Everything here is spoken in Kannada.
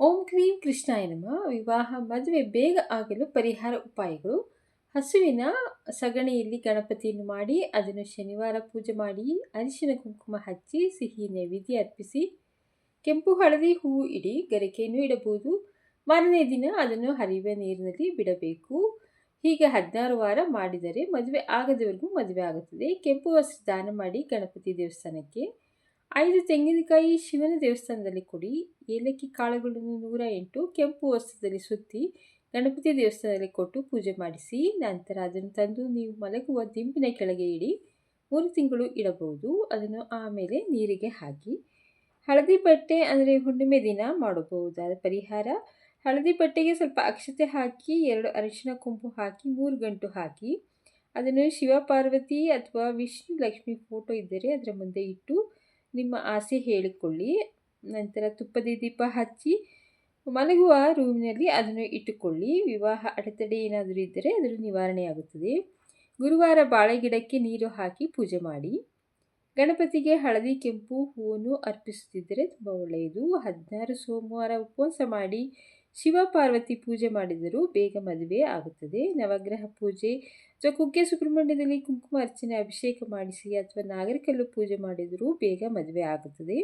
ಓಂ ಕ್ರೀಂ ಕೃಷ್ಣಾಯ ನಮಃ. ವಿವಾಹ, ಮದುವೆ, ಬೇಗ ಆಗಲು ಪರಿಹಾರ ಉಪಾಯಗಳು. ಹಸುವಿನ ಸಗಣಿಯಲ್ಲಿ ಗಣಪತಿಯನ್ನು ಮಾಡಿ, ಅದನ್ನು ಶನಿವಾರ ಪೂಜೆ ಮಾಡಿ, ಅರಿಶಿನ ಕುಂಕುಮ ಹಚ್ಚಿ, ಸಿಹಿ ನೈವೇದ್ಯ ಅರ್ಪಿಸಿ, ಕೆಂಪು ಹಳದಿ ಹೂವು ಇಡಿ, ಗರಿಕೆಯನ್ನು ಇಡಬಹುದು. ಮಾರನೇ ದಿನ ಅದನ್ನು ಹರಿಯುವ ನೀರಿನಲ್ಲಿ ಬಿಡಬೇಕು. ಹೀಗೆ ಹದಿನಾರು ವಾರ ಮಾಡಿದರೆ ಮದುವೆ ಆಗದವರೆಗೂ ಮದುವೆ ಆಗುತ್ತದೆ. ಕೆಂಪು ವಸ್ತ್ರ ದಾನ ಮಾಡಿ ಗಣಪತಿ ದೇವಸ್ಥಾನಕ್ಕೆ ಐದು ತೆಂಗಿನಕಾಯಿ ಶಿವನ ದೇವಸ್ಥಾನದಲ್ಲಿ ಕೊಡಿ. ಏಲಕ್ಕಿ ಕಾಳುಗಳನ್ನು ನೂರ ಎಂಟು, ಕೆಂಪು ವಸ್ತ್ರದಲ್ಲಿ ಸುತ್ತಿ ಗಣಪತಿ ದೇವಸ್ಥಾನದಲ್ಲಿ ಕೊಟ್ಟು ಪೂಜೆ ಮಾಡಿಸಿ, ನಂತರ ಅದನ್ನು ತಂದು ನೀವು ಮಲಗುವ ದಿಂಬಿನ ಕೆಳಗೆ ಇಡಿ, ಮೂರು ತಿಂಗಳು ಇಡಬಹುದು. ಅದನ್ನು ಆಮೇಲೆ ನೀರಿಗೆ ಹಾಕಿ, ಹಳದಿ ಬಟ್ಟೆ ಅಂದರೆ ಹುಣ್ಣಿಮೆ ದಿನ ಮಾಡಬಹುದಾದ ಪರಿಹಾರ. ಹಳದಿ ಬಟ್ಟೆಗೆ ಸ್ವಲ್ಪ ಅಕ್ಷತೆ ಹಾಕಿ, ಎರಡು ಅರಿಶಿನ ಕೊಂಬು ಹಾಕಿ, ಮೂರು ಗಂಟು ಹಾಕಿ, ಅದನ್ನು ಶಿವ ಪಾರ್ವತಿ ಅಥವಾ ವಿಷ್ಣು ಲಕ್ಷ್ಮಿ ಫೋಟೋ ಇದ್ದರೆ ಅದರ ಮುಂದೆ ಇಟ್ಟು ನಿಮ್ಮ ಆಸೆ ಹೇಳಿಕೊಳ್ಳಿ. ನಂತರ ತುಪ್ಪದ ದೀಪ ಹಚ್ಚಿ ಮಲಗುವ ರೂಮಿನಲ್ಲಿ ಅದನ್ನು ಇಟ್ಟುಕೊಳ್ಳಿ. ವಿವಾಹ ಅಡೆತಡೆ ಏನಾದರೂ ಇದ್ದರೆ ಅದರ ನಿವಾರಣೆಯಾಗುತ್ತದೆ. ಗುರುವಾರ ಬಾಳೆಗಿಡಕ್ಕೆ ನೀರು ಹಾಕಿ ಪೂಜೆ ಮಾಡಿ. ಗಣಪತಿಗೆ ಹಳದಿ ಕೆಂಪು ಹೂವನ್ನು ಅರ್ಪಿಸುತ್ತಿದ್ದರೆ ತುಂಬ ಒಳ್ಳೆಯದು. ಹದಿನಾರು ಸೋಮವಾರ ಉಪವಾಸ ಮಾಡಿ ಶಿವ ಪಾರ್ವತಿ ಪೂಜೆ ಮಾಡಿದರೂ ಬೇಗ ಮದುವೆ ಆಗುತ್ತದೆ. ನವಗ್ರಹ ಪೂಜೆ, ಅಥವಾ ಕುಕ್ಕೆ ಸುಬ್ರಹ್ಮಣ್ಯದಲ್ಲಿ ಕುಂಕುಮ ಅರ್ಚನೆ, ಅಭಿಷೇಕ ಮಾಡಿಸಿ ಅಥವಾ ನಾಗರಿಕಲ್ಲು ಪೂಜೆ ಮಾಡಿದರೂ ಬೇಗ ಮದುವೆ ಆಗುತ್ತದೆ.